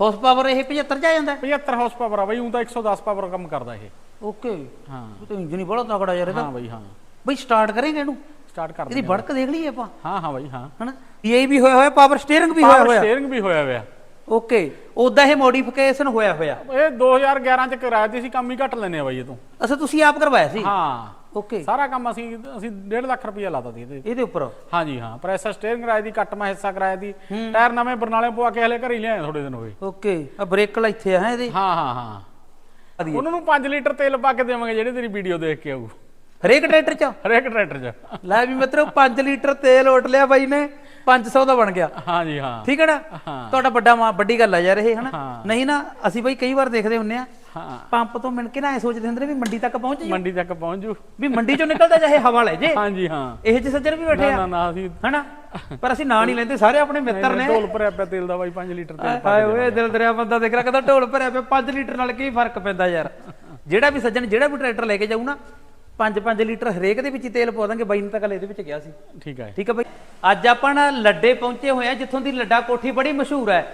Horse power ਇਹ 75 ਚ ਆ ਜਾਂਦਾ? 75 ਹਾਰਸ ਪਾਵਰ ਆ ਬਈ ਉਹ ਤਾਂ 110 ਪਾਵਰ ਕੰਮ ਕਰਦਾ ਇਹ। ਓਕੇ ਹਾਂ। ਉਹ ਤਾਂ ਇੰਜਨ ਹੀ ਬੜਾ ਤਕੜਾ ਯਾਰ ਇਹਦਾ। ਹਾਂ ਬਈ ਹਾਂ। ਬਈ ਸਟਾਰਟ ਕਰਾਂਗੇ ਇਹਨੂੰ। ਸਟਾਰਟ ਕਰ ਇਹਦੀ ਬੜਕ ਦੇਖ ਲਈਏ ਆਪਾਂ। ਹਾਂ ਹਾਂ ਬਈ ਹਾਂ। ਹਨਾ? ਇਹ ਵੀ ਹੋਇਆ ਹੋਇਆ ਪਾਵਰ ਸਟੀਅਰਿੰਗ ਵੀ ਹੋਇਆ ਪਾਵਰ ਹੋਇਆ। ਸਟੀਅਰਿੰਗ ਵੀ ਹੋਇਆ ਹੋਇਆ। ਓਕੇ ਉਦਾਂ ਇਹ ਮੋਡੀਫਿਕੇਸ਼ਨ ਹੋਇਆ ਹੋਇਆ। ਇਹ 2011 ਚ ਕਰਾਇਆ ਸੀ ਕੰਮ ਹੀ ਘੱਟ ਲੈਨੇ ਆ ਬਾਈ ਇਹ ਤੋਂ। ਅਸਾਂ ਤੁਸੀਂ ਆਪ ਕਰਵਾਇਆ ਸੀ? ਹਾਂ। ਓਕੇ ਸਾਰਾ ਕੰਮ ਅਸੀਂ ਅਸੀਂ 1.5 ਲੱਖ ਰੁਪਇਆ ਲਾਤਾ ਸੀ ਇਹਦੇ ਇਹਦੇ ਉੱਪਰ? ਹਾਂਜੀ ਹਾਂ। ਪ੍ਰੈਸ਼ਰ ਸਟੀਅਰਿੰਗ ਕਰਾਇਆ ਦੀ ਕੱਟਮਾ ਹਿੱਸਾ ਕਰਾਇਆ ਦੀ। ਟਾਇਰ ਨਵੇਂ ਬਰਨਾਲੇ ਪਵਾ ਕੇ ਹਲੇ ਘਰੇ ਲਿਆਏ ਥੋੜੇ ਦਿਨ ਹੋਏ ਓਕੇ ਆ ਬ੍ਰੇਕ ਲਾ ਇੱਥੇ ਆ ਹੈਂ ਇਹਦੇ? ਹਾਂ ਹਾਂ ਹਾਂ। ਉਹਨਾਂ ਨੂੰ 5 ਲੀਟਰ ਤੇਲ ਪਾ ਕੇ ਦੇਵਾਂਗੇ ਜਿਹੜੇ ਤੇਰੀ ਵੀਡੀਓ ਦੇਖ ਕੇ ਆਊ। ਹਰੇਕ ਟਰੈਕਟਰ ਚ? ਹਰੇਕ ਟਰੈਕਟਰ 'ਚ। ਲੈ ਵੀ ਮਿੱਤਰੋ 5 ਲੀਟਰ ਤੇਲ ਓਟ ਲਿਆ ਬਾਈ ਨੇ 500 ਦਾ ਬਣ ਗਿਆ। ਹਾਂਜੀ ਹਾਂ। ਠੀਕ ਹੈ ਨਾ। ਤੁਹਾਡਾ ਵੱਡਾ ਮਾ- ਵੱਡੀ ਗੱਲ ਆ ਯਾਰ ਇਹ ਹਨਾ। ਨਹੀਂ ਨਾ ਅਸੀਂ ਬਈ ਕਈ ਵਾਰ ਦੇਖਦੇ ਹੁੰਨੇ ਆ ਹਾਂ। ਪੰਪ ਤੋਂ ਮਿਣ ਕੇ ਨਾ ਐ ਸੋਚਦੇ ਹੁੰਦੇ ਨੇ ਵੀ ਮੰਡੀ ਤੱਕ ਪਹੁੰਚ ਜੀ ਮੰਡੀ ਤੱਕ ਪਹੁੰਚ ਜੂ। ਵੀ ਮੰਡੀ ਚੋਂ ਨਿਕਲਦਾ ਚਾਹੇ ਹਵਾ ਲੈ ਜੇ। ਹਾਂਜੀ ਹਾਂ। ਇਹ ਜਿਹੇ ਸੱਜਣ ਵੀ ਬੈਠੇ ਨਾ ਨਾ ਆ ਨਾ ਅਸੀਂ ਹਨਾ? ਪਰ ਅਸੀਂ ਨਾਂ ਨਹੀਂ ਲੈਂਦੇ ਸਾਰੇ ਆਪਣੇ ਮਿੱਤਰ ਨੇ। ਢੋਲ ਭਰਿਆ ਪਿਆ ਤੇਲ ਦਾ ਬਾਈ 5 ਲੀਟਰ ਤੇਲ ਪਾ ਹਾਏ ਓਏ ਦਿਲ ਦਰਿਆ ਬੰਦਾ ਦੇਖ ਰਿਹਾ ਕਹਿੰਦਾ ਢੋਲ ਭਰਿਆ ਪਿਆ 5 ਲੀਟਰ ਨਾਲ ਕੀ ਫ਼ਰਕ ਪੈਂਦਾ ਯਾਰ? ਜਿਹੜਾ ਵੀ ਸੱਜਣ ਜਿਹੜਾ ਵੀ ਟਰੈਕਟਰ ਲੈ ਕੇ ਜਾਊ ਨਾ 5-5 ਲੀਟਰ ਹਰੇਕ ਦੇ ਵਿੱਚ ਤੇਲ ਪਵਾ ਦਾਂਗੇ ਬਾਈ ਨੇ ਤਾਂ ਕੱਲ ਇਹਦੇ ਵਿੱਚ ਗਿਆ ਸੀ। ਠੀਕ ਹੈ ਠੀਕ ਹੈ ਬਾਈ? ਅੱਜ ਆਪਾਂ ਨਾ ਲੱਡੇ ਪਹੁੰਚੇ ਹੋਏ ਆ ਜਿੱਥੋਂ ਦੀ ਲੱਡਾ ਕੋਠੀ ਬੜੀ ਮਸ਼ਹੂਰ ਹੈ।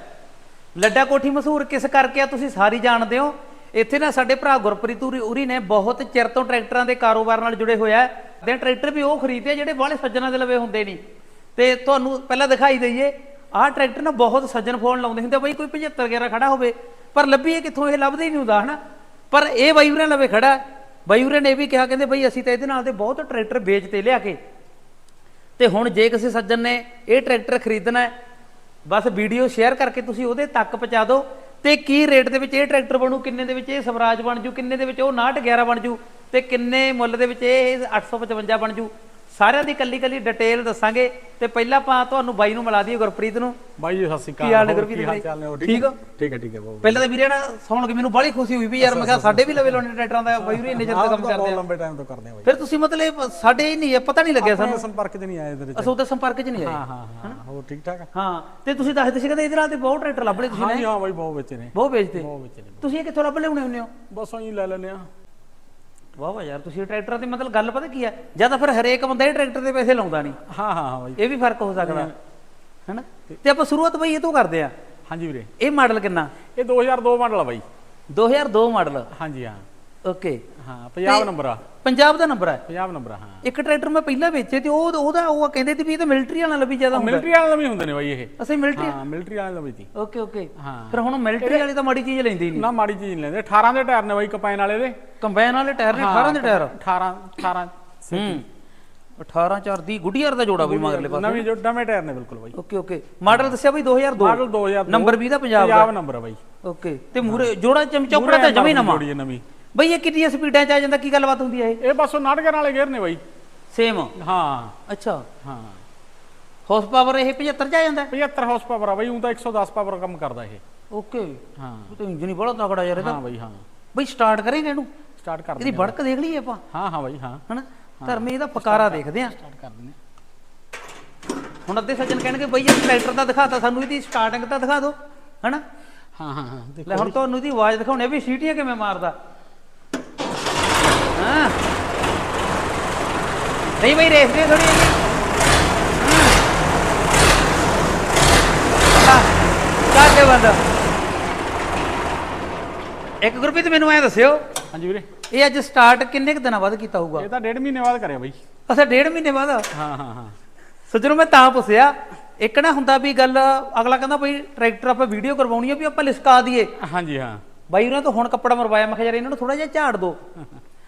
ਲੱਡਾ ਕੋਠੀ ਮਸ਼ਹੂਰ ਕਿਸ ਕਰਕੇ ਆ ਤੁਸੀਂ ਸਾਰੀ ਜਾਣਦੇ ਹੋ? ਇੱਥੇ ਨਾ ਸਾਡੇ ਭਰਾ ਗੁਰਪ੍ਰੀਤ ਉਰੀ ਉਰੀ ਨੇ ਬਹੁਤ ਚਿਰ ਤੋਂ ਟਰੈਕਟਰਾਂ ਦੇ ਕਾਰੋਬਾਰ ਨਾਲ ਜੁੜੇ ਹੋਇਆ ਤੇ ਟਰੈਕਟਰ ਵੀ ਉਹ ਖਰੀਦਦੇ ਆ ਜਿਹੜੇ ਬਾਹਲੇ ਸੱਜਣਾ ਦੇ ਲਵੇ ਹੁੰਦੇ ਨਹੀਂ। ਤੇ ਤੁਹਾਨੂੰ ਪਹਿਲਾਂ ਦਿਖਾਈ ਦਈਏ ਆਹ ਟਰੈਕਟਰ ਨਾ ਬਹੁਤ ਸੱਜਣ ਫੋਨ ਲਾਉਂਦੇ ਹੁੰਦੇ ਆ, ਬਾਈ ਕੋਈ 75 11 ਖੜਾ ਹੋਵੇ ਪਰ ਲੱਭੀਏ ਕਿੱਥੋਂ ਇਹ ਲੱਭਦੇ ਹੀ ਨਹੀਂ ਹੁੰਦਾ ਹਨਾ? ਪਰ ਇਹ ਬਾਈ ਉਰੇ ਲਵੇ ਖੜਾ। ਹੈ। ਬਾਈ ਉਰੇ ਨੇ ਇਹ ਵੀ ਕਿਹਾ ਕਹਿੰਦੇ ਬਈ ਅਸੀਂ ਤਾਂ ਇਹਦੇ ਨਾਲ ਦੇ ਬਹੁਤ ਟਰੈਕਟਰ ਵੇਚਤੇ ਲਿਆ ਕੇ। ਤੇ ਹੁਣ ਜੇ ਕਿਸੇ ਸੱਜਣ ਨੇ ਇਹ ਟਰੈਕਟਰ ਖਰੀਦਣਾ ਹੈ ਬਸ ਵੀਡੀਓ ਸ਼ੇਅਰ ਕਰਕੇ ਤੁਸੀਂ ਉਹਦੇ ਤੱਕ ਪਹੁੰਚਾ ਦਿਓ। ਤੇ ਕੀ ਰੇਟ ਦੇ ਵਿੱਚ ਇਹ ਟਰੈਕਟਰ ਬਣੂ, ਕਿੰਨੇ ਦੇ ਵਿੱਚ ਇਹ ਸਵਰਾਜ ਬਣ ਜੂ, ਕਿੰਨੇ ਦੇ ਵਿੱਚ ਉਹ 6911 ਬਣ ਜੂ, ਤੇ ਕਿੰਨੇ ਮੁੱਲ ਦੇ ਵਿੱਚ ਇਹ 855 ਬਣ ਜੂ? ਸਾਰਿਆਂ ਦੀ ਕੱਲੀ ਕੱਲੀ ਡਿਟੇਲ ਦੱਸਾਂਗੇ ਤੇ ਪਹਿਲਾਂ ਆਪਾਂ ਤੁਹਾਨੂੰ ਬਾਈ ਨੂੰ ਮਿਲਾ ਦਈਏ ਗੁਰਪ੍ਰੀਤ ਨੂੰ। ਬਾਈ ਜੀ ਸਤਿ ਸ਼੍ਰੀ ਕੀ ਹਾਲ ਅਕਾਲ। ਨੇ ਗੁਰਪ੍ਰੀਤ ਕੀ ਹਾਲ? ਚਾਲ ਨੇ? ਹੋਰ ਠੀਕ? ਠੀਕ ਹੈ? ਠੀਕ ਹੈ ਬਹੁਤ ਪਹਿਲਾਂ ਤਾਂ ਵੀਰੇ ਨਾ ਸੁਣ ਕੇ ਮੈਨੂੰ ਬੜੀ ਖੁਸ਼ੀ ਹੋਈ ਵੀ ਯਾਰ ਮੈਂ ਕਿਹਾ ਸਾਡੇ ਵੀ ਲਵੇ ਲਾਉਣੇ ਟਰੈਕਟਰਾਂ ਦਾ। ਬਾਈ ਵੀਰੇ ਇੰਨੇ ਚਿਰ ਤੋਂ ਕੰਮ ਕਰਦੇ ਆ। ਲੰਬੇ ਟਾਈਮ ਤੋਂ ਕਰਦੇ ਆ ਬਾਈ। ਫਿਰ ਤੁਸੀਂ ਮਤਲਬ ਸਾਡੇ ਹੀ ਨਹੀਂ ਹੈ ਪਤਾ ਨਹੀਂ ਲੱਗਿਆ ਸਾਨੂੰ ਸਾਨੂੰ। ਸੰਪਰਕ 'ਚ ਨਹੀਂ ਆਏ ਇਹਦੇ ਵਿੱਚ। ਅਸਲ ਉਹਦੇ ਸੰਪਰਕ 'ਚ ਨਹੀਂ ਆਏ। ਹਾਂ ਹਾਂ ਹਾਂ ਹੋਰ ਠੀਕ ਠਾਕ ਆ? ਹਾਂ ਤੇ ਤੁਸੀਂ ਦੱਸਦੇ ਸੀ ਕਹਿੰਦੇ ਇਹਦੇ ਨਾਲ ਤੇ ਬਹੁਤ ਟਰੈਕਟਰ ਲੱਭ ਲਏ ਤੁਸੀਂ ਹਾਂਜੀ ਹਾਂ ਬਾਈ ਬਹੁਤ ਵਿੱਚ ਨੇ। ਬਹੁਤ ਵੇਚਦੇ ਬਹੁਤ ਵਿੱਚ ਨੇ। ਤੁਸੀਂ ਇਹ ਕਿੱਥੋਂ ਲੱਭ ਲਿਆਉਣੇ ਹੁੰਦੇ ਹੋ? ਬਸ ਅਸੀਂ ਲੈ ਲੈਨੇ ਆ ਵਾਹ ਵਾਹ ਯਾਰ ਤੁਸੀਂ ਟਰੈਕਟਰਾਂ ਤੇ ਮਤਲਬ ਗੱਲ ਪਤਾ ਕੀ ਹੈ? ਜਾਂ ਤਾਂ ਫਿਰ ਹਰੇਕ ਬੰਦਾ ਇਹ ਟਰੈਕਟਰ ਦੇ ਪੈਸੇ ਲਾਉਂਦਾ ਨਹੀਂ। ਹਾਂ ਹਾਂ ਹਾਂ ਬਾਈ। ਇਹ ਵੀ ਫ਼ਰਕ ਹੋ ਸਕਦਾ। ਹੈਨਾ? ਤੇ ਆਪਾਂ ਸ਼ੁਰੂਆਤ ਬਈ ਇਹ ਤੋਂ ਕਰਦੇ ਆ ਹਾਂਜੀ ਵੀਰੇ। ਇਹ ਮਾਡਲ ਕਿੰਨਾ? ਇਹ 2002 ਮਾਡਲ ਆ ਬਾਈ। 2002 ਮਾਡਲ। ਹਾਂਜੀ ਹਾਂ। ਓਕੇ। ਹਾਂ ਪੰਜਾਬ ਨੰਬਰ ਆ। ਪੰਜਾਬ ਦਾ ਨੰਬਰ ਹੈ। ਪੰਜਾਬ ਨੰਬਰ ਆ ਹਾਂ। ਇੱਕ ਟਰੈਕਟਰ ਮੈਂ ਪਹਿਲਾਂ ਵੇਚੇ ਤੇ ਉਹ ਉਹਦਾ ਉਹ ਕਹਿੰਦੇ ਸੀ ਵੀ ਇਹ ਤਾਂ ਮਿਲਟਰੀ ਵਾਲਾ ਲੱਭੀ ਜ਼ਿਆਦਾ ਹੁੰਦਾ। ਮਿਲਟਰੀ ਵਾਲੇ ਦਾ ਵੀ ਹੁੰਦੇ ਨੇ ਬਾਈ ਇਹ। ਅਸੀਂ ਮਿਲਟਰੀ ਹਾਂ ਮਿਲਟਰੀ ਵਾਲੇ ਦਾ ਵੀ ਸੀ। Okay okay. ਹਾਂ। ਫਿਰ ਹੁਣ ਮਿਲਟਰੀ ਵਾਲੀ ਤਾਂ ਮਾੜੀ ਚੀਜ਼ ਲੈਂਦੀ ਨਹੀਂ। ਨਾ ਮਾੜੀ ਚੀਜ਼ ਨਹੀਂ ਲੈਂਦੇ। 18 ਦੇ ਟਾਇਰ ਨੇ ਬਾਈ ਕੰਪਾਈਨ ਵਾਲੇ ਦੇ। ਕੰਬਾਈਨ ਵਾਲੇ ਟਾਇਰ ਨੇ 18 ਦੇ ਟਾਇਰ? 18 18 ਹੂੰ। 18 4 ਦੀ ਗੁੱਡੀਅਰ ਦਾ ਜੋੜਾ ਵੀ ਮਗਰਲੇ ਪਾਸੇ। ਨਵੀਂ ਜੋ ਨਵੇਂ ਟਾਇਰ ਨੇ ਬਿਲਕੁਲ ਬਾਈ। Okay okay. ਮਾਡਲ ਦੱਸਿਆ ਬਈ 2002 ਮਾਡਲ 2002 ਨੰਬਰ ਵੀ ਦਾ ਪੰਜਾਬ ਦਾ। ਪੰਜਾਬ ਨੰਬਰ ਆ ਬਾਈ। ਓਕੇ। ਤੇ ਮੂਰੇ ਜੋੜਾ ਚਮਚੌਕੜਾ ਤਾਂ ਜਮੀ ਨਵਾਂ। ਜੋੜੀ ਹੈ ਨਵੀਂ। ਬਈ ਇਹ ਕਿੰਨੀਆਂ ਸਪੀਡਾਂ ਚ ਆ ਜਾਂਦਾ ਕੀ ਗੱਲਬਾਤ ਹੁੰਦੀ ਹੈ ਇਹ? ਇਹ ਬਸ ਉਹ ਨਾਟਕਾਂ ਵਾਲੇ ਗੇਅਰ ਨੇ ਬਾਈ। ਸੇਮ ਹਾਂ। ਅੱਛਾ। ਹਾਂ। ਹਾਰਸ ਪਾਵਰ ਇਹ 75 ਚ ਆ ਜਾਂਦਾ? 75 ਹਾਰਸ ਪਾਵਰ ਆ ਬਾਈ ਉਹ ਤਾਂ 110 ਪਾਵਰ ਕੰਮ ਕਰਦਾ ਇਹ। ਓਕੇ ਹਾਂ। ਉਹ ਤਾਂ ਇੰਜਨ ਹੀ ਬੜਾ ਤਕੜਾ ਯਾਰ ਇਹਦਾ। ਹਾਂ ਬਾਈ ਹਾਂ। ਬਈ ਸਟਾਰਟ ਕਰਾਂਗੇ ਇਹਨੂੰ? ਸਟਾਰਟ ਕਰ ਇਹਦੀ ਦਿੰਦੇ ਬੜਕ ਦੇਖ ਲਈਏ ਆਪਾਂ। ਹਾਂ ਹਾਂ ਬਾਈ ਹਾਂ। ਹਨਾ? ਧਰਮੇ ਇਹਦਾ ਪਕਾਰਾ ਦੇਖਦੇ ਆ। ਸਟਾਰਟ ਕਰ ਦਿੰਦੇ ਹੁਣ ਅੱਧੇ ਸੱਜਣ ਕਹਿਣਗੇ ਬਈ ਇਹ ਟਰੈਕਟਰ ਦਾ ਦਿਖਾਤਾ ਸਾਨੂੰ ਇਹਦੀ ਸਟਾਰਟਿੰਗ ਤਾਂ ਦਿਖਾ ਦਿਓ। ਹਨਾ? ਹਾਂ ਹਾਂ ਹਾਂ ਲੈ ਹੁਣ ਤੁਹਾਨੂੰ ਇਹਦੀ ਆਵਾਜ਼ ਦਿਖਾਉਣੀ ਆ ਵੀ ਸੀਟੀਆਂ ਕਿਵੇਂ ਮਾਰਦਾ। ਨਹੀਂ ਬਈ ਰੇਸ ਦੇ ਥੋੜੀ ਹਾਂ। ਕੇ ਬੰਦਾ। ਇੱਕ ਗੁਰਪ੍ਰੀਤ ਮੈਨੂੰ ਐ ਦੱਸਿਓ ਹਾਂਜੀ ਵੀਰੇ। ਇਹ ਅੱਜ ਸਟਾਰਟ ਕਿੰਨੇ ਕੁ ਦਿਨਾਂ ਬਾਅਦ ਕੀਤਾ ਹੋਊਗਾ? ਇਹ ਤਾਂ ਡੇਢ ਮਹੀਨੇ ਬਾਅਦ ਕਰਿਆ ਬਾਈ। ਅੱਛਾ ਡੇਢ ਮਹੀਨੇ ਬਾਅਦ? ਹਾਂ ਹਾਂ ਹਾਂ। ਸੱਜਣੋ ਮੈਂ ਤਾਂ ਪੁੱਛਿਆ ਇੱਕ ਨਾ ਹੁੰਦਾ ਵੀ ਗੱਲ ਅਗਲਾ ਕਹਿੰਦਾ ਬਈ ਟਰੈਕਟਰ ਆਪਾਂ ਵੀਡੀਓ ਕਰਵਾਉਣੀ ਆ ਵੀ ਆਪਾਂ ਲਿਸਕਾ ਦਈਏ। ਹਾਂਜੀ ਹਾਂ। ਬਾਈ ਉਹਨਾਂ ਤੋਂ ਹੁਣ ਕੱਪੜਾ ਮਰਵਾਇਆ ਮੈਂ ਕਿਹਾ ਯਾਰ ਇਹਨਾਂ ਨੂੰ ਥੋੜਾ ਜਿਹਾ ਝਾੜ ਦੋ।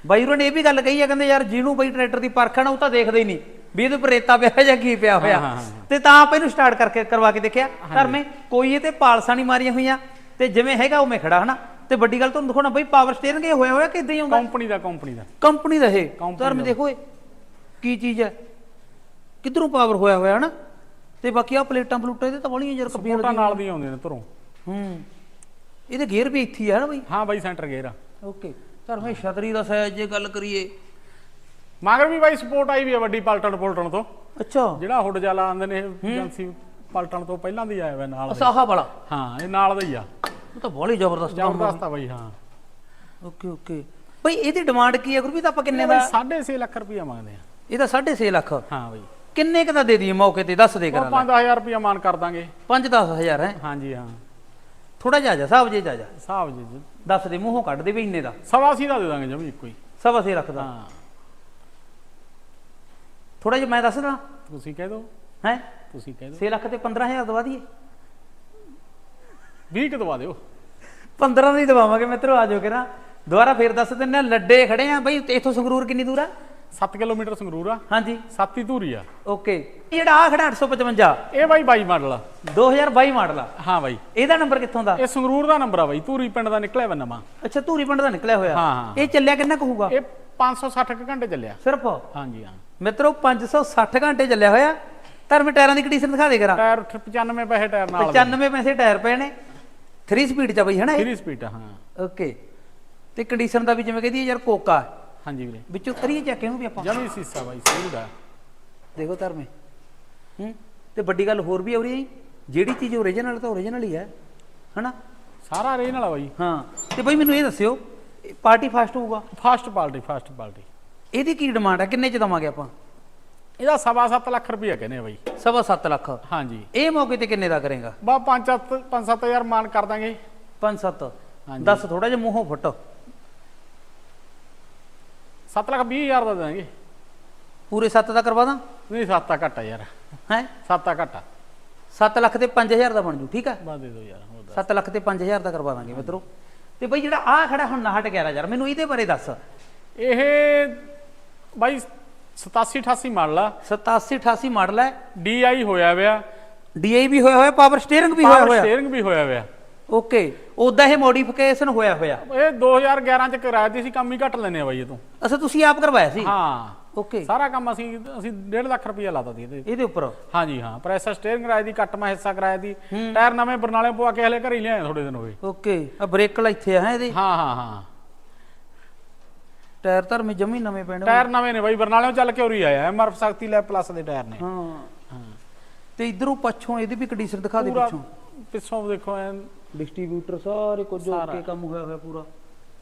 ਬਾਈ ਉਹਨਾਂ ਨੇ ਇਹ ਵੀ ਗੱਲ ਕਹੀ ਆ ਕਹਿੰਦੇ ਯਾਰ ਜਿਹਨੂੰ ਬਈ ਟਰੈਕਟਰ ਦੀ ਪਰਖ ਆ ਨਾ ਉਹ ਤਾਂ ਦੇਖਦਾ ਹੀ ਨਹੀਂ ਵੀ ਇਹਦੇ ਉੱਪਰ ਰੇਤਾ ਪਿਆ ਜਾਂ ਕੀ ਪਿਆ ਹੋਇਆ। ਤੇ ਤਾਂ ਆਪਾਂ ਇਹਨੂੰ ਸਟਾਰਟ ਕਰਕੇ ਕਰਵਾ ਕੇ ਦੇਖਿਆ ਧਰਮੇ ਕੋਈ ਇਹ ਤੇ ਪਾਲਸਾਂ ਨਹੀਂ ਮਾਰੀਆਂ ਹੋਈਆਂ। ਤੇ ਜਿਵੇਂ ਹੈਗਾ ਉਵੇਂ ਖੜਾ ਹਨਾ? ਤੇ ਵੱਡੀ ਗੱਲ ਤੁਹਾਨੂੰ ਦਿਖਾਉਣਾ ਬਈ ਪਾਵਰ ਸਟੀਅਰਿੰਗ ਇਹ ਹੋਇਆ ਹੋਇਆ ਕਿ ਇਦਾਂ ਹੀ ਆਉਂਦਾ? ਕੰਪਨੀ ਦਾ ਕੰਪਨੀ ਦਾ। ਕੰਪਨੀ ਦਾ ਇਹ। ਧਰਮੇ। ਦੇਖੋ ਇਹ ਕੀ ਚੀਜ਼ ਹੈ? ਕਿੱਧਰੋਂ ਪਾਵਰ ਹੋਇਆ ਹੋਇਆ ਹਨਾ? ਤੇ ਬਾਕੀ ਆ ਪਲੇਟਾਂ ਪਲੂਟਾਂ ਇਹਦੇ ਤਾਂ ਬੜੀਆਂ ਯਾਰ ਕੱਪੀਆਂ ਸਪੋਰਟਾਂ ਨਾਲ ਦੀਆਂ ਆਉਂਦੀਆਂ ਨੇ ਧਰੋਂ। ਹੂੰ। ਇਹਦੇ ਗੇਅਰ ਵੀ ਇੱਥੇ ਆ ਨਾ ਬਈ? ਹਾਂ ਬਾਈ ਸੈਂਟਰ ਗੇਅਰ ਆ। ਓਕੇ ਧਰਮੇ ਛਤਰੀ ਦਾ ਸਾਈਜ਼ ਜੇ ਗੱਲ ਕਰੀਏ। ਮਗਰ ਵੀ ਬਾਈ ਸਪੋਰਟ ਆਈ ਵੀ ਆ ਵੱਡੀ ਪਲਟਣ ਪੁਲਟਣ ਤੋਂ। ਅੱਛਾ। ਜਿਹੜਾ ਹੁੱਡ ਜਾਲਾ ਆਂਦੇ ਨੇ ਇਹ ਏਜੰਸੀ ਪਲਟਣ ਤੋਂ ਪਹਿਲਾਂ ਦੀ ਆਇਆ ਹੋਇਆ ਨਾਲ ਦਾ। ਹੀ। ਅਸਾਹਾ ਵਾਲਾ। ਹਾਂ ਇਹ ਨਾਲ ਦਾ ਹੀ ਆ। ਉਹ ਤਾਂ ਬੜੀ ਜ਼ਬਰਦਸਤ ਕੰਮ ਜ਼ਬਰਦਸਤ ਆ ਬਾਈ ਹਾਂ। Okay okay. ਬਈ ਇਹਦੀ ਡਿਮਾਂਡ ਕੀ ਹੈ ਗੁਰਪ੍ਰੀਤ ਆਪਾਂ ਕਿੰਨੇ ਦਾ 6.5 ਲੱਖ ਰੁਪਇਆ ਮੰਗਦੇ ਆ। ਇਹਦਾ 6.5 ਲੱਖ। ਹਾਂ ਬਾਈ। ਕਿੰਨੇ ਕ ਦਾ ਦੇ ਦਈਏ ਮੌਕੇ ਤੇ? ਦੱਸ ਦੇ ਉਹ ਕਰਾਂ 5000 ਰੁਪਇਆ ਮਾਨ ਕਰ ਦਾਂਗੇ। 5-10000 ਹੈ? ਹਾਂਜੀ ਹਾਂ। ਥੋੜਾ ਜਿਹਾ ਜਾ ਹਿਸਾਬ ਜੇ ਜਾ ਜਾ। ਹਿਸਾਬ ਜੀ ਜੀ। ਦੱਸ ਦੇ ਮੂੰਹੋਂ ਕੱਢ ਦੇ ਵੀ ਇੰਨੇ ਦਾ। ਸਵਾ ਸੀ ਦਾ ਦੇ ਦਾਂਗੇ ਜਮੀ ਇੱਕੋ ਹੀ। ਸਭ ਅਸੀਂ ਰੱਖਦਾ ਹਾਂ। ਥੋੜਾ ਜਿਹਾ ਮੈਂ ਦੱਸਦਾ ਤੁਸੀਂ ਕਹਿ ਦਿਓ ਹੈ? ਤੁਸੀਂ ਕਹਿ ਦਿਓ 6 ਲੱਖ ਤੇ 15000 ਦਵਾ ਦਈਏ। 20 ਕ ਦਵਾ ਦਿਓ। 15 ਦੀ ਦਵਾਵਾਂਗੇ ਮਿੱਤਰੋ ਆ ਜਾਓ ਕਿ ਨਾ। ਦੁਬਾਰਾ ਫੇਰ ਦੱਸ ਆ ਲੱਡੇ ਖੜੇ ਆ। ਬਈ ਇੱਥੋਂ ਸੰਗਰੂਰ ਕਿੰਨੀ ਦੂਰ ਆ? 7 ਕਿਲੋਮੀਟਰ ਸੰਗਰੂਰ ਆ। ਹਾਂਜੀ। 7 ਹੀ ਧੂਰੀ ਆ। ਓਕੇ। ਜਿਹੜਾ ਆ ਖੜਾ 855 ਇਹ ਬਾਈ 22 ਮਾਡਲ ਆ। 2022 ਮਾਡਲ ਆ। ਹਾਂ ਬਾਈ। ਇਹਦਾ ਨੰਬਰ ਕਿੱਥੋਂ ਦਾ? ਇਹ ਸੰਗਰੂਰ ਦਾ ਨੰਬਰ ਆ ਬਾਈ। ਧੂਰੀ ਪਿੰਡ ਦਾ ਨਿਕਲਿਆ ਵਾ ਨਵਾਂ। ਅੱਛਾ ਧੂਰੀ ਪਿੰਡ ਦਾ ਨਿਕਲਿਆ ਹੋਇਆ। ਹਾਂ। ਇਹ ਚੱਲਿਆ ਕਿੰਨਾ ਕੁ ਹੋਊਗਾ? ਇਹ 560 ਕੁ ਘੰਟੇ ਚੱਲਿਆ। ਸਿਰਫ? ਹਾਂਜੀ ਹਾਂ। ਮਿੱਤਰੋ 560 ਘੰਟੇ ਚੱਲਿਆ ਹੋਇਆ। ਧਰਮੇ ਟਾਇਰਾਂ ਦੀ ਕੰਡੀਸ਼ਨ ਦਿਖਾ ਦੇ ਕਰਾਂ ਟਾਇਰ 95 ਪੈਸੇ ਟਾਇਰ ਨਾਲ 95 ਪੈਸੇ ਟਾਇਰ ਪਏ ਨੇ। 3 ਸਪੀਡ ਚ ਆ ਬਈ ਹਨਾ 3 ਸਪੀਡ ਹਾਂ। ਓਕੇ। ਤੇ ਕੰਡੀਸ਼ਨ ਦਾ ਵੀ ਜਿਵੇਂ ਕਹਦੀ ਯਾਰ ਕੋਕਾ। ਹੈ। ਹਾਂਜੀ ਵੀਰੇ। ਵਿੱਚੋਂ ਕਰੀਏ ਚੱਕ ਇਹਨੂੰ ਵੀ ਆਪਾਂ? ਜਮੀ ਸੀਸਾ ਬਾਈ ਸਹੀ ਦਾ ਦੇਖੋ ਧਰਮੇ ਹੂੰ? ਤੇ ਵੱਡੀ ਗੱਲ ਹੋਰ ਵੀ ਰਹੀ ਹੈ ਜਿਹੜੀ ਚੀਜ਼ ਓਰੀਜਨਲ ਤਾਂ ਓਰੀਜਨਲ ਹੀ ਹੈ ਹਨਾ? ਸਾਰਾ ਰੇ ਨਾਲ ਆ ਬਾਈ। ਹਾਂ। ਤੇ ਬਈ ਮੈਨੂੰ ਇਹ ਦੱਸਿਓ ਪਾਰਟੀ ਫਾਸਟ ਹੋਊਗਾ? ਫਾਸਟ ਪਾਲਟੀ ਫਾਸਟ ਪਾਲਟੀ ਇਹਦੀ ਕੀ ਡਿਮਾਂਡ ਹੈ ਕਿੰਨੇ ਚ ਦਵਾਂਗੇ ਆਪਾਂ? ਇਹਦਾ ਸਵਾ ਸੱਤ ਲੱਖ ਰੁਪਈਆ ਕਹਿੰਦੇ ਆ ਬਾਈ। ਸਵਾ ਸੱਤ ਲੱਖ। ਹਾਂਜੀ। ਇਹ ਮੌਕੇ ਤੇ ਕਿੰਨੇ ਦਾ ਕਰੇਗਾ? ਬਾ 5 5 7000 ਮਾਨ ਕਰ ਦਾਂਗੇ। 5-7 ਹਾਂਜੀ। ਦੱਸ ਥੋੜਾ ਜਿਹਾ ਮੂੰਹੋਂ ਫੁੱਟ। 7 ਲੱਖ 20 ਹਜ਼ਾਰ ਦਾ ਦਾਂਗੇ ਪੂਰੇ 7 ਦਾ ਕਰਵਾ ਦਾਂ? ਨਹੀਂ ਸੱਤਾ ਘੱਟ ਆ ਯਾਰ। ਹੈ? ਸੱਤਾ ਘੱਟ ਆ। 7 ਲੱਖ ਤੇ 5000 ਦਾ ਬਣ ਜੂ ਠੀਕ ਹੈ ਬਾ ਦੇ ਦਿਓ ਯਾਰ ਹੋਰ ਦੱਸ। 7 ਲੱਖ ਤੇ 5000 ਦਾ ਕਰਵਾ ਦਾਂਗੇ ਮਿੱਤਰੋ। ਤੇ ਬਈ ਜਿਹੜਾ ਆ ਖੜਾ ਹੁਣ 911 ਯਾਰ ਮੈਨੂੰ ਇਹਦੇ ਬਾਰੇ ਦੱਸ। ਇਹ ਬਾਈ 87 88 ਮਾਡਲ ਆ। 87 88 ਮਾਡਲ ਹੈ ਡੀਆਈ ਹੋਇਆ ਵਿਆ ਡੀਆਈ ਵੀ ਹੋਇਆ ਹੋਇਆ ਪਾਵਰ ਸਟੀਅਰਿੰਗ ਵੀ ਹੋਇਆ ਪਾਵਰ ਹੋਇਆ। ਸਟੀਅਰਿੰਗ ਵੀ ਹੋਇਆ ਵਿਆ ਓਕੇ। ਉਦਾਂ ਇਹ ਮੋਡੀਫਿਕੇਸ਼ਨ ਹੋਇਆ ਹੋਇਆ। ਇਹ 2011 ਚ ਕਰਾਇਆ ਸੀ ਕੰਮ ਹੀ ਘੱਟ ਲੈਨੇ ਆ ਬਾਈ ਇਹ ਤੋਂ। ਅੱਛਾ ਤੁਸੀਂ ਆਪ ਕਰਵਾਇਆ ਸੀ? ਹਾਂ। ਓਕੇ। ਸਾਰਾ ਕੰਮ ਅਸੀਂ ਅਸੀਂ 1.5 ਲੱਖ ਰੁਪਈਆ ਲਾਤਾ ਸੀ ਇਹਦੇ ਇਹਦੇ ਉੱਪਰ? ਹਾਂਜੀ ਹਾਂ। ਪ੍ਰੈਸ਼ਰ ਸਟੀਅਰਿੰਗ ਕਰਾਇਆ ਦੀ ਕੱਟ ਮਾ ਹਿੱਸਾ ਕਰਾਇਆ ਦੀ ਟਾਇਰ ਨਵੇਂ ਬਰਨਾਲੇ ਪਵਾ ਕੇ ਹਲੇ ਘਰੇ ਹੀ ਲਿਆਏ ਥੋੜੇ ਦਿਨ ਹੋਏ ਓਕੇ। ਆ ਬ੍ਰੇਕ ਇੱਥੇ ਆ ਹੈ ਇਹਦੇ? ਹਾਂ ਹਾਂ ਹਾਂ। ਟਾਇਰ ਧਰਮੇ ਜਮੀ ਨਵੇਂ ਪੈਣੇ ਟਾਇਰ ਨਵੇਂ ਨੇ ਬਾਈ ਬਰਨਾਲਿਓਂ ਚੱਲ ਕੇ ਉਰੀ ਆਇਆ ਐਮਆਰਐਫ ਸ਼ਕਤੀ ਲੈ ਪਲੱਸ ਦੇ ਟਾਇਰ ਨੇ। ਹਾਂ। ਹਾਂ। ਤੇ ਇਧਰੋਂ ਪੱਛੋਂ ਇਹਦੀ ਵੀ ਕੰਡੀਸ਼ਨ ਦਿਖਾ ਦੇ ਪਿੱਛੋਂ। ਪਿੱਛੋਂ ਦੇਖੋ ਐ ਡਿਸਟ੍ਰੀਬਿਊਟਰ ਸਾਰੇ ਕੁਝ ਸਾਰਾ। ਓਕੇ ਕੰਮ ਹੋਇਆ ਹੋਇਆ ਪੂਰਾ।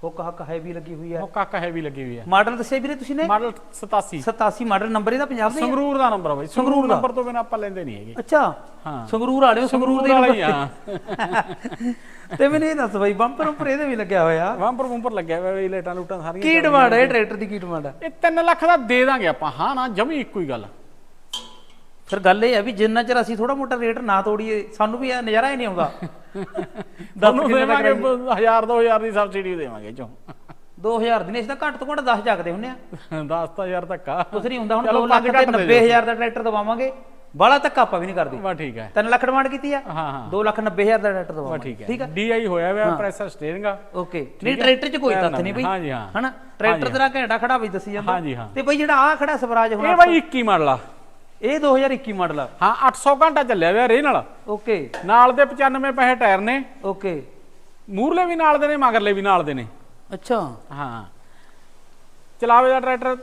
ਹੁੱਕ ਹੱਕ ਹੈਵੀ ਲੱਗੀ ਹੋਈ ਹੈ। ਉਹ ਕਾਕਾ ਹੈਵੀ ਲੱਗੀ ਹੋਈ ਹੈ। ਮਾਡਲ ਦੱਸਿਆ ਵੀਰੇ ਤੁਸੀਂ ਨੇ? ਮਾਡਲ 87 87 ਮਾਡਲ ਨੰਬਰ ਇਹਦਾ ਪੰਜਾਬ ਦਾ ਹੀ? ਸੰਗਰੂਰ ਦਾ ਨੰਬਰ ਆ ਬਾਈ। ਸੰਗਰੂਰ ਸੰਗਰੂਰ ਦਾ। ਨੰਬਰ ਤੋਂ ਬਿਨਾਂ ਆਪਾਂ ਲੈਂਦੇ ਨਹੀਂ ਹੈਗੇ। ਅੱਛਾ। ਹਾਂ। ਸੰਗਰੂਰ ਵਾਲਿਓ ਸੰਗਰੂਰ ਦੇ ਵਾਲਾ ਹੀ number- ਹਾਂ ਤੇ ਮੈਨੂੰ ਇਹ ਦੱਸ ਬਾਈ ਬੰਪਰ ਉੱਪਰ ਇਹਦੇ ਵੀ ਲੱਗਿਆ ਹੋਇਆ। ਵਾਂਪਰ ਵੰਪਰ ਲੱਗਿਆ ਹੋਇਆ ਬਈ ਲੇਟਾਂ ਲੂਟਾਂ ਸਾਰੀਆਂ ਕੀ ਡਿਮਾਂਡ ਹੈ ਟਰੈਕਟਰ ਦੀ ਕੀ ਡਿਮਾਂਡ ਹੈ। ਇਹ 3 ਲੱਖ ਦਾ ਦੇ ਦਾਂਗੇ ਆਪਾਂ। ਹਾਂ ਨਾ ਜਮੀ ਇੱਕੋ ਹੀ ਗੱਲ। ਫਿਰ ਗੱਲ ਇਹ ਹੈ ਵੀ ਜਿੰਨਾ ਚਿਰ ਅਸੀਂ ਥੋੜਾ ਮੋਟਾ ਰੇਟ ਨਾ ਤੋੜੀਏ ਸਾਨੂੰ ਵੀ ਇਹ ਨਜ਼ਾਰਾ ਹੀ ਨਹੀਂ ਆਉਂਦਾ। ਤੁਹਾਨੂੰ ਦੇਵਾਂਗੇ 1000 2000 ਦੀ ਸਬਸਿਡੀ ਦੇਵਾਂਗੇ ਚੋਂ। 2000 ਦੀ ਨਹੀਂ ਅਸੀਂ ਤਾਂ ਘੱਟ ਤੋਂ ਘੱਟ 10 ਚੱਕਦੇ ਹੁੰਨੇ ਆ। 10000 ਧੱਕਾ। ਕੁਛ ਨਹੀਂ ਹੁੰਦਾ ਹੁਣ ਚਲੋ 2 ਲੱਖ ਤੇ ਘੱਟ ਦੇ 90000 ਦਾ ਟਰੈਕਟਰ ਦਵਾਵਾਂਗੇ ਬਾਹਲਾ ਧੱਕਾ ਆਪਾਂ ਵੀ ਨਹੀਂ ਕਰਦੇ। ਬਾ ਠੀਕ ਹੈ। 3 ਲੱਖ ਡਿਮਾਂਡ ਕੀਤੀ ਆ ਹਾਂ ਹਾਂ। 2 ਲੱਖ 90000 ਦਾ ਟਰੈਕਟਰ ਦਵਾਵਾਂਗੇ ਠੀਕ ਹੈ। ਹੈ? ਡੀਆਈ ਹੋਇਆ ਹੋਇਆ ਪ੍ਰੈਸ਼ਰ ਸਟੀਅਰਿੰਗ ਆ। ਓਕੇ। ਨਹੀਂ ਟਰੈਕਟਰ 'ਚ ਕੋਈ ਤੱਥ ਨਹੀਂ ਬਈ। ਹਾਂਜੀ, ਹਾਂ। ਹਨਾ? ਟਰੈਕਟਰ ਤੇਰਾ ਘੈਂਟਾ ਖੜਾ ਵੀ ਦੱਸੀ ਜਾਂਦਾ। ਹਾਂਜੀ, ਹਾਂ। ਤੇ ਬਈ ਜਿਹੜਾ ਆ ਖੜਾ ਸਵਰਾਜ ਇਹ ਹੁਣ ਬਾਈ 21 ਮਾਡਲ ਆ ਇਹ 2021 ਮਾਡਲ ਆ। ਹਾਂ 800 ਘੰਟਾ ਚੱਲਿਆ ਹੋਇਆ ਰੇ ਨਾਲ। ਓਕੇ। ਨਾਲ ਦੇ 95 ਪੈਸੇ ਟਾਇਰ ਨੇ। ਓਕੇ। ਮੂਰਲੇ ਵੀ ਨਾਲ ਦੇ ਨੇ ਮਗਰਲੇ ਵੀ ਨਾਲ ਦੇ ਨੇ। ਅੱਛਾ। ਹਾਂ। ਚਲਾਵੇ ਦਾ ਟਰੈਕਟਰ।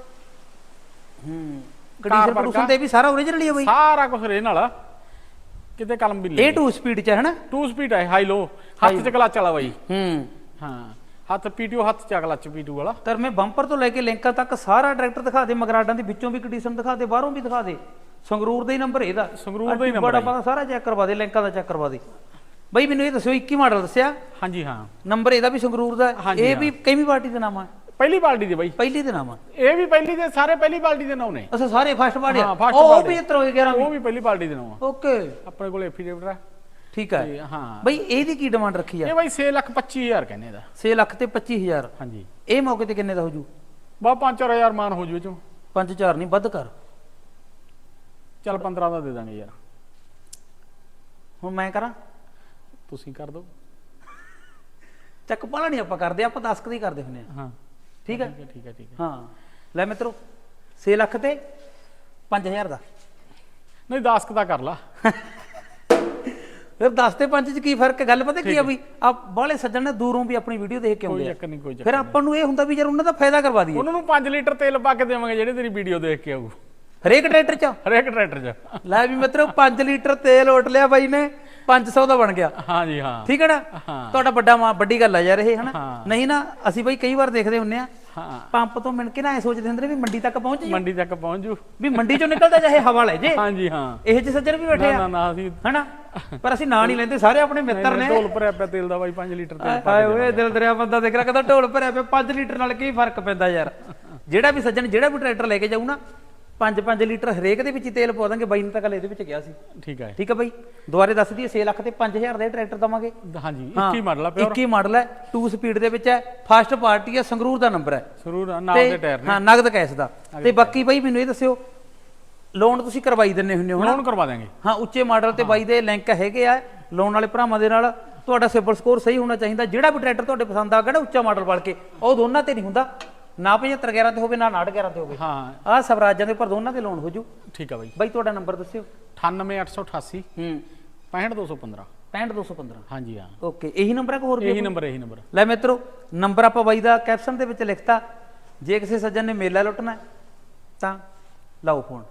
ਹੂੰ। ਕੰਡੀਸ਼ਨ। ਪ੍ਰੋਡਕਸ਼ਨ ਤੇ ਵੀ ਸਾਰਾ ਓਰੀਜਨਲ ਹੀ ਆ ਬਈ। ਸਾਰਾ ਕੁਝ ਰੇ ਨਾਲ। ਕਿਤੇ ਕਲਮ ਵੀ ਲੈ ਇਹ 2 ਸਪੀਡ 'ਚ ਹੈ ਹਨਾ? 2 ਸਪੀਡ ਹੈ ਹਾਈ ਲੋ ਹੱਥ ਚ ਕਲਚ ਵਾਲਾ ਬਾਈ। ਹੂੰ। ਹਾਂ। ਹੱਥ ਪੀਟੀਓ ਹੱਥ ਚ ਕਲਚ ਪੀਟੂ ਵਾਲਾ। ਤਰ ਮੈਂ ਬੰਪਰ ਤੋਂ ਲੈ ਕੇ ਲਿੰਕਾਂ ਤੱਕ ਸਾਰਾ ਟਰੈਕਟਰ ਦਿਖਾ ਦੇ ਮਗਰਾਡਾਂ ਦੇ ਵਿੱਚੋਂ ਵੀ ਕੰਡੀਸ਼ਨ ਦਿਖਾ ਦੇ ਬਾਹਰੋਂ ਵੀ ਦਿਖਾ ਦੇ। ਸੰਗਰੂਰ ਦਾ ਹੀ ਨੰਬਰ ਇਹਦਾ। ਸੰਗਰੂਰ ਦਾ ਹੀ number ਬੜਾ ਹੈ। ਪਤਾ ਸਾਰਾ ਚੈੱਕ ਕਰਵਾ ਦੇ ਲਿੰਕਾਂ ਦਾ ਚੈੱਕ ਕਰਵਾ ਦੇ। ਬਈ ਮੈਨੂੰ ਇਹ ਦੱਸਿਓ 21 ਮਾਡਲ ਦੱਸਿਆ? ਹਾਂਜੀ ਹਾਂ। ਨੰਬਰ ਇਹਦਾ ਵੀ ਸੰਗਰੂਰ ਦਾ ਹੈ। ਹਾਂਜੀ, ਇਹ ਹਾਂ। ਵੀ ਕਿੰਨੀ ਪਾਰਟੀ ਦਾ ਨਾਮ ਹੈ? ਪਹਿਲੀ ਬਾਲਟੀ ਦੇ ਬਾਈ। ਪਹਿਲੀ ਦੇ ਨਾਮ ਹੈ। ਇਹ ਵੀ ਪਹਿਲੀ ਦੇ ਸਾਰੇ ਪਹਿਲੀ ਬਾਲਟੀ ਦੇ ਨਾਮ ਨੇ। ਅੱਛਾ ਸਾਰੇ ਫਸਟ ਪਾਰਟੀ ਹਾਂ, first ਉਹ party। ਵੀ ਇਤਰ ਹੋ ਗਿਆ ਉਹ ਵੀ ਪਹਿਲੀ ਬਾਲਟੀ ਦੇ ਨਾਮ ਆ। ਓਕੇ ਆਪਣੇ ਕੋਲ ਐਫੀਡੇਵਿਟ ਹੈ। ਠੀਕ ਹੈ। ਤੇ ਹਾਂ। ਬਈ ਇਹਦੀ ਕੀ ਡਿਮਾਂਡ ਰੱਖੀ ਆ? ਇਹ ਬਾਈ 6 ਲੱਖ 25000 ਕਹਿੰਦੇ ਦਾ 6 ਲੱਖ ਤੇ 25000 ਹਾਂਜੀ। ਇਹ ਮੌਕੇ ਤੇ ਕਿੰਨੇ ਦਾ ਹੋ ਜੂ? ਬਾ 5-4000 ਮਾਨ ਹੋ ਜੂ ਚੋਂ। 5-4 ਨਹੀਂ ਵੱਧ ਕਰ। ਚੱਲ 15 ਦਾ ਦੇ ਦਾਂਗੇ ਯਾਰ। ਹੁਣ ਮੈਂ ਕਰਾਂ? ਤੁਸੀਂ ਕਰ ਦਿਓ। ਚੱਕ ਪਾਲਾ ਨਹੀਂ ਆਪਾਂ ਕਰਦੇ ਆਪਾਂ 10 ਕਦੀ ਕਰਦੇ ਹੁੰਨੇ ਆ। ਹਾਂ। ਠੀਕ ਹੈ? ਠੀਕ ਹੈ ਠੀਕ ਹੈ ਹੈ। ਲੈ ਮਿੱਤਰੋ 6 ਲੱਖ ਤੇ 5000 ਦਾ। ਨਹੀਂ 10 ਦਾ ਕਰ ਲਾ। ਫਿਰ 10 ਤੇ 5 ਚ ਕੀ ਫ਼ਰਕ ਹੈ? ਗੱਲ ਪਤਾ ਕੀ ਆ ਵੀ ਆ ਬਾਹਲੇ ਸੱਜਣ ਨੇ ਦੂਰੋਂ ਵੀ ਆਪਣੀ ਵੀਡੀਓ ਦੇਖ ਕੇ ਕੋਈ ਆਉਂਦੇ ਆ। ਚੱਕਰ ਨਹੀਂ ਕੋਈ ਚੱਕਰ ਫਿਰ ਆਪਾਂ ਨੂੰ ਇਹ ਹੁੰਦਾ ਵੀ ਯਾਰ ਉਹਨਾਂ ਦਾ ਫਾਇਦਾ ਕਰਵਾ ਦਈਏ। ਉਹਨਾਂ ਨੂੰ 5 ਲੀਟਰ ਤੇਲ ਪਾ ਕੇ ਦੇਵਾਂਗੇ ਜਿਹੜੇ ਤੇਰੀ ਵੀਡੀਓ ਦੇਖ ਕੇ ਆਊ। ਹਰੇਕ ਟਰੈਕਟਰ ਚ? ਹਰੇਕ ਟਰੈਕਟਰ 'ਚ। ਲੈ ਵੀ ਮਿੱਤਰੋ 5 ਲੀਟਰ ਤੇਲ ਓਟ ਲਿਆ ਬਾਈ ਨੇ 500 ਦਾ ਬਣ ਗਿਆ। ਹਾਂਜੀ ਹਾਂ। ਠੀਕ ਹੈ ਨਾ। ਤੁਹਾਡਾ ਵੱਡਾ ਮਾ- ਵੱਡੀ ਗੱਲ ਆ ਯਾਰ ਇਹ ਹਨਾ। ਨਹੀਂ ਨਾ ਅਸੀਂ ਬਾਈ ਕਈ ਵਾਰ ਦੇਖਦੇ ਹੁੰਨੇ ਆ ਹਾਂ। ਪੰਪ ਤੋਂ ਮਿਣ ਕੇ ਨਾ ਐ ਸੋਚਦੇ ਹੁੰਦੇ ਨੇ ਵੀ ਮੰਡੀ ਤੱਕ ਪਹੁੰਚ ਜੀ ਮੰਡੀ ਤੱਕ ਪਹੁੰਚ ਜੂ। ਵੀ ਮੰਡੀ ਚੋਂ ਨਿਕਲਦਾ ਚਾਹੇ ਹਵਾ ਲੈ ਜੇ। ਹਾਂਜੀ ਹਾਂ। ਇਹ ਚ ਸੱਜਣ ਵੀ ਬੈਠੇ ਨਾ ਨਾ ਆ ਨਾ ਅਸੀਂ ਹਨਾ? ਪਰ ਅਸੀਂ ਨਾਂ ਨਹੀਂ ਲੈਂਦੇ ਸਾਰੇ ਆਪਣੇ ਮਿੱਤਰ ਨੇ। ਢੋਲ ਭਰਿਆ ਪਿਆ ਤੇਲ ਦਾ ਬਾਈ 5 ਲੀਟਰ ਤੇਲ ਪਾ ਹਾਏ ਓਏ ਦਿਲ ਦਰਿਆ ਬੰਦਾ ਦੇਖ ਰਿਹਾ ਕਹਿੰਦਾ ਢੋਲ ਭਰਿਆ ਪਿਆ 5 ਲੀਟਰ ਨਾਲ ਕੀ ਫ਼ਰਕ ਪੈਂਦਾ ਯਾਰ? ਜਿਹੜਾ ਵੀ ਸੱਜਣ ਜਿਹੜਾ ਵੀ ਟਰੈਕਟਰ ਲੈ ਕੇ ਜਾਊ ਨਾ 5-5 ਲੀਟਰ ਹਰੇਕ ਦੇ ਵਿੱਚ ਹੀ ਤੇਲ ਪਵਾ ਦਾਂਗੇ। ਬਾਈ ਨੇ ਤਾਂ ਕੱਲ ਇਹਦੇ ਵਿੱਚ ਗਿਆ ਸੀ। ਠੀਕ ਹੈ। ਠੀਕ ਹੈ ਬਾਈ? ਦੁਬਾਰੇ ਦੱਸ ਦਈਏ 6 ਲੱਖ ਤੇ 5000 ਦੇ ਟਰੈਕਟਰ ਦਵਾਂਗੇ। ਹਾਂਜੀ 21 ਮਾਡਲ ਆ ਪਿਓਰ 21 ਮਾਡਲ ਹੈ। 2 ਸਪੀਡ ਦੇ ਵਿੱਚ ਹੈ। ਫਾਸਟ ਪਾਰਟੀ ਹੈ ਸੰਗਰੂਰ ਦਾ ਨੰਬਰ ਹੈ। ਸਰੂਰ ਨਾਲ ਦੇ ਟਾਇਰ ਨੇ। ਹਾਂ ਨਗਦ ਕੈਸ਼ ਦਾ। ਤੇ ਬਾਕੀ ਬਾਈ ਮੈਨੂੰ ਇਹ ਦੱਸਿਓ ਲੋਨ ਤੁਸੀਂ ਕਰਵਾਈ ਦਿੰਨੇ ਹੁੰਦੇ ਹੋ ਲੋਨ ਕਰਵਾ ਦਾਂਗੇ ਹਾਂ ਉੱਚੇ ਮਾਡਲ ਤੇ ਬਾਈ ਦੇ ਲਿੰਕ ਹੈਗੇ ਆ। ਲੋਨ ਵਾਲੇ ਭਰਾਵਾਂ ਦੇ ਨਾਲ ਤੁਹਾਡਾ ਸਿਬਲ ਸਕੋਰ ਸਹੀ ਹੋਣਾ ਚਾਹੀਦਾ। ਜਿਹੜਾ ਵੀ ਟਰੈਕਟਰ ਤੁਹਾਡੇ ਪਸੰਦ ਆ ਗਿਆ ਨਾ ਉੱਚਾ ਮਾਡਲ ਵਾਲ ਕੇ ਉਹ ਦੋਨਾਂ ਤੇ ਨਹੀਂ ਹੁੰਦਾ। ਨਾ 75 11 ਤੇ ਹੋਵੇ ਨਾ 69 11 ਤੇ ਹੋਵੇ। ਹਾਂ। ਆਹ ਸਵਰਾਜਾਂ ਦੇ ਉੱਪਰ ਦੋਨਾਂ ਤੇ ਲੋਨ ਹੋ ਜੂ। ਠੀਕ ਆ ਬਾਈ। ਬਾਈ ਤੁਹਾਡਾ ਨੰਬਰ ਦੱਸਿਓ। 98888 ਹੂੰ। 65215 65215 ਹਾਂਜੀ ਹਾਂ। ਓਕੇ ਇਹੀ ਨੰਬਰ ਹੈ ਕਿ ਹੋਰ ਵੀ ਇਹੀ ਨੰਬਰ ਇਹੀ ਨੰਬਰ ਲੈ ਮਿੱਤਰੋ ਨੰਬਰ ਆਪਾਂ ਬਾਈ ਦਾ ਕੈਪਸ਼ਨ ਦੇ ਵਿੱਚ ਲਿਖਤਾ। ਜੇ ਕਿਸੇ ਸੱਜਣ ਨੇ ਮੇਲਾ ਲੁੱਟਣਾ ਤਾਂ ਲਾਓ ਫੋਨ